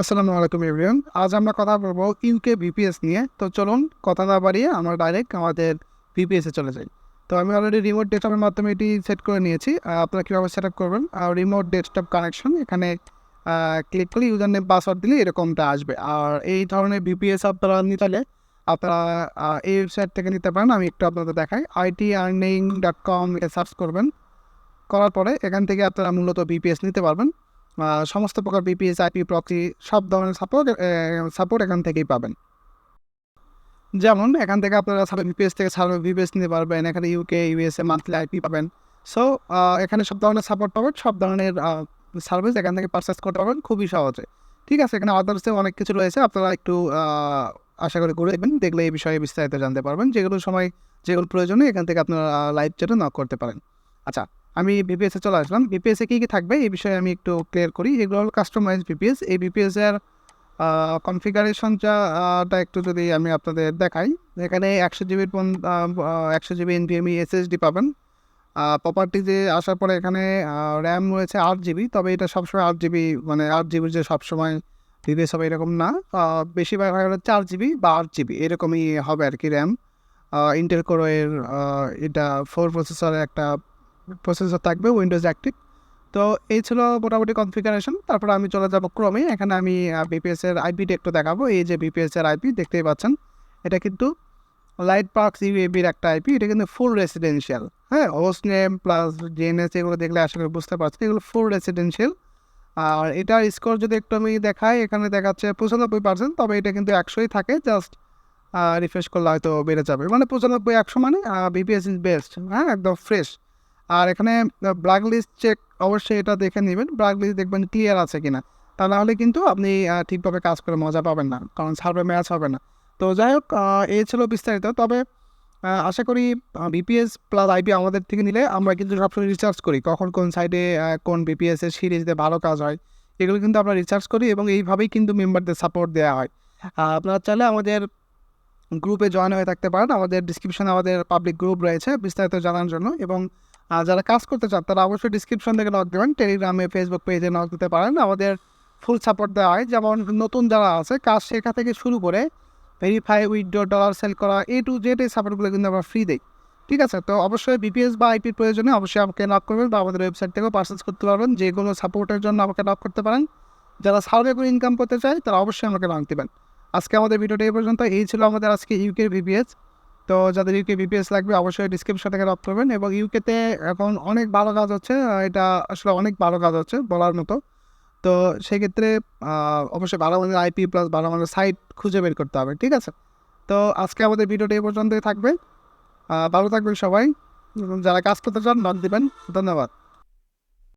আসসালামু আলাইকুম এভরিওয়ান আজ আমরা কথা বলব ইউকে ভিপিএস নিয়ে। তো চলুন, কথা না বাড়িয়ে আমরা ডাইরেক্ট আমাদের ভিপিএসে চলে যাই। তো আমি অলরেডি রিমোট ডেস্কটপের মাধ্যমে এটি সেট করে নিয়েছি। আপনারা কীভাবে সেট আপ করবেন? আর রিমোট ডেস্কটপ কানেকশন এখানে ক্লিক করলে ইউজার নেম পাসওয়ার্ড দিলে এরকমটা আসবে। আর এই ধরনের ভিপিএস আপনারা নিতে আপনারা এই ওয়েবসাইট থেকে নিতে পারেন। আমি একটু আপনাদের দেখাই। আইটি আর্নিং ডট কম এ সার্চ করবেন। করার পরে এখান থেকে আপনারা মূলত বিপিএস নিতে পারবেন। সমস্ত প্রকার বিপিএস আইপি প্রক্সি সব ধরনের সাপোর্ট সাপোর্ট এখান থেকেই পাবেন। যেমন এখান থেকে আপনারা সার্ভে বিপিএস থেকে সার্ভে বিপিএস নিতে পারবেন, এখানে ইউকে ইউএসএ মান্থলি আইপি পাবেন। সো এখানে সব ধরনের সাপোর্ট পাবেন, সব ধরনের সার্ভিস এখান থেকে পারচেস করতে পারবেন খুবই সহজে। ঠিক আছে, এখানে আদার্সে অনেক কিছু রয়েছে, আপনারা একটু আশা করি করে দেবেন দেখলে এই বিষয়ে বিস্তারিত জানতে পারবেন। যেগুলো সময়, যেগুলো প্রয়োজনে এখান থেকে আপনারা লাইভ চ্যাটে নক করতে পারেন। আচ্ছা আমি বিপিএসে চলে আসলাম। বিপিএসে কী কী থাকবে এই বিষয়ে আমি একটু ক্লিয়ার করি। এগুলো হলো কাস্টমাইজ বিপিএস এই বিপিএস এর কনফিগারেশনটা একটু যদি আমি আপনাদের দেখাই। এখানে একশো জিবির একশো জিবি এনভিএমই এসএসডি পাবেন। প্রপার্টিজে আসার পরে এখানে র্যাম রয়েছে আট জিবি তবে এটা সবসময় আট জিবি মানে আট জিবির যে সবসময় বিপিএস হবে এরকম না। বেশিরভাগ হয় হলো চার জিবি বা আট জিবি এরকমই হবে আর কি র্যাম ইন্টেল কোরোয়ের এটা ফোর প্রসেসরের একটা প্রসেসর থাকবে উইন্ডোজ অ্যাক্টিভ তো এই ছিল মোটামুটি কনফিগারেশন তারপর আমি চলে যাব ক্রমে এখানে আমি বিপিএস এর আইপিটা একটু দেখাবো। এই যে বিপিএস এর আইপি দেখতেই পাচ্ছেন, এটা কিন্তু লাইট পার্কস ইউএবির একটা আইপি এটা কিন্তু ফুল রেসিডেন্সিয়াল হ্যাঁ হোস্ট নেম প্লাস জিএনএস এগুলো দেখলে আশা করি বুঝতে পারছেন, এগুলো ফুল রেসিডেন্সিয়াল আর এটার স্কোর যদি একটু আমি দেখাই, এখানে দেখাচ্ছে পঁচানব্বই পার্সেন্ট তবে এটা কিন্তু একশোই থাকে জাস্ট রিফ্রেশ করলে হয়তো বেড়ে যাবে। মানে পঁচানব্বই একশো মানে বিপিএস ইজ বেস্ট হ্যাঁ একদম ফ্রেশ আর এখানে ব্ল্যাক লিস্ট চেক অবশ্যই এটা দেখে নেবেন। ব্ল্যাক লিস্ট দেখবেন ক্লিয়ার আছে কিনা। তা নাহলে কিন্তু আপনি ঠিকভাবে কাজ করে মজা পাবেন না, কারণ সার্ভে ম্যাচ হবে না। তো যাই হোক এই ছিল বিস্তারিত। তবে আশা করি বিপিএস প্লাস আইপি আমাদের থেকে নিলে আমরা কিন্তু সবসময় রিসার্চ করি কখন কোন সাইডে কোন বিপিএসের সিরিজে ভালো কাজ হয়। এগুলো কিন্তু আমরা রিসার্চ করি এবং এইভাবেই কিন্তু মেম্বারদের সাপোর্ট দেওয়া হয়। আপনারা চাইলে আমাদের গ্রুপে জয়েন হয়ে থাকতে পারেন। আমাদের ডিসক্রিপশনে আমাদের পাবলিক গ্রুপ রয়েছে, বিস্তারিত জানার জন্য। এবং আহ, যারা কাজ করতে চান তারা অবশ্যই ডিসক্রিপশন থেকে নক দেবেন। টেলিগ্রামে ফেসবুক পেজে নক দিতে পারেন। আমাদের ফুল সাপোর্ট দেওয়া হয়। যেমন নতুন যারা আছে কাজ শেখা থেকে শুরু করে ভেরিফাই উইথড্র ডলার সেল করা এ টু জেড এই সাপোর্টগুলো কিন্তু আমরা ফ্রি দিই। ঠিক আছে? তো অবশ্যই বিপিএস বা আইপির প্রয়োজনে অবশ্যই আমাকে নক করবেন বা আমাদের ওয়েবসাইট থেকেও পার্সেস করতে পারবেন। যেগুলো সাপোর্টের জন্য আমাকে নক করতে পারেন। যারা সার্ভে করে ইনকাম করতে চায় তারা অবশ্যই আমাকে নক দেবেন। আজকে আমাদের ভিডিওটা এই পর্যন্ত এই ছিল আমাদের আজকে ইউকে ভিপিএস তো যাদের ইউকে বিপিএস লাগবে অবশ্যই ডিসক্রিপশন থেকে রপ্ত করবেন এবং ইউকেতে এখন অনেক ভালো কাজ হচ্ছে এটা আসলে অনেক ভালো কাজ হচ্ছে বলার মতো। তো সেক্ষেত্রে অবশ্যই ভালো মানের আইপি প্লাস ভালো মানের সাইট খুঁজে বের করতে হবে, ঠিক আছে? তো আজকে আমাদের ভিডিওটি এ পর্যন্তই থাকবে। ভালো থাকবেন সবাই। যারা কাজ করতে চান, নক দেবেন। ধন্যবাদ।